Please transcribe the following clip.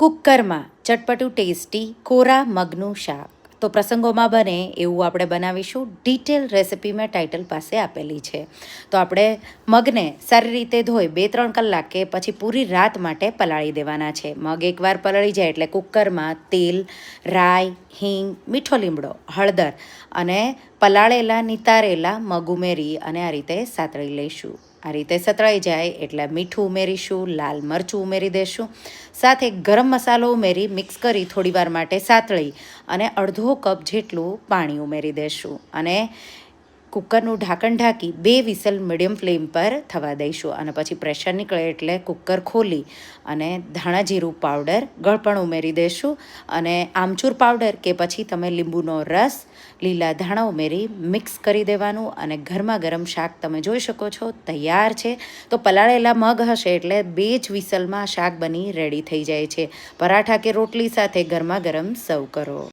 કુકરમાં ચટપટું ટેસ્ટી કોરા મગનું શાક. તો પ્રસંગોમાં બને એવું આપણે બનાવીશું. ડિટેલ રેસિપી મેં ટાઇટલ પાસે આપેલી છે. તો આપણે મગને સારી રીતે ધોઈ બે ત્રણ કલાક કે પછી પૂરી રાત માટે પલાળી દેવાના છે. મગ એકવાર પલળી જાય એટલે કુકરમાં તેલ, રાઈ, હિંગ, મીઠો લીમડો, હળદર અને પલાળેલા, નિતારેલા મગ ઉમેરી અને આ રીતે સાતળી લઈશું. આ રીતે સતળાઈ જાય એટલે મીઠું ઉમેરીશું, લાલ મરચું ઉમેરી દઈશું સાથે ગરમ મસાલો ઉમેરી મિક્સ કરી થોડીવાર માટે સાતળી અને અડધો કપ જેટલું પાણી ઉમેરી દઈશું અને કુકરનું ઢાંકણ ઢાંકી બે વિસલ મીડિયમ ફ્લેમ પર થવા દઈશું અને પછી પ્રેશર નીકળે એટલે કુકર ખોલી અને ધાણા જીરું પાવડર ગળપણ ઉમેરી દઈશું અને આમચૂર પાવડર કે પછી તમે લીંબુનો રસ, લીલા ધાણા ઉમેરી મિક્સ કરી દેવાનું અને ગરમા ગરમ શાક તમે જોઈ શકો છો, તૈયાર છે. તો પલાળેલા મગ હશે એટલે બે જ વિસલમાં શાક બની રેડી થઈ જાય છે. પરાઠા કે રોટલી સાથે ગરમા ગરમ સર્વ કરો.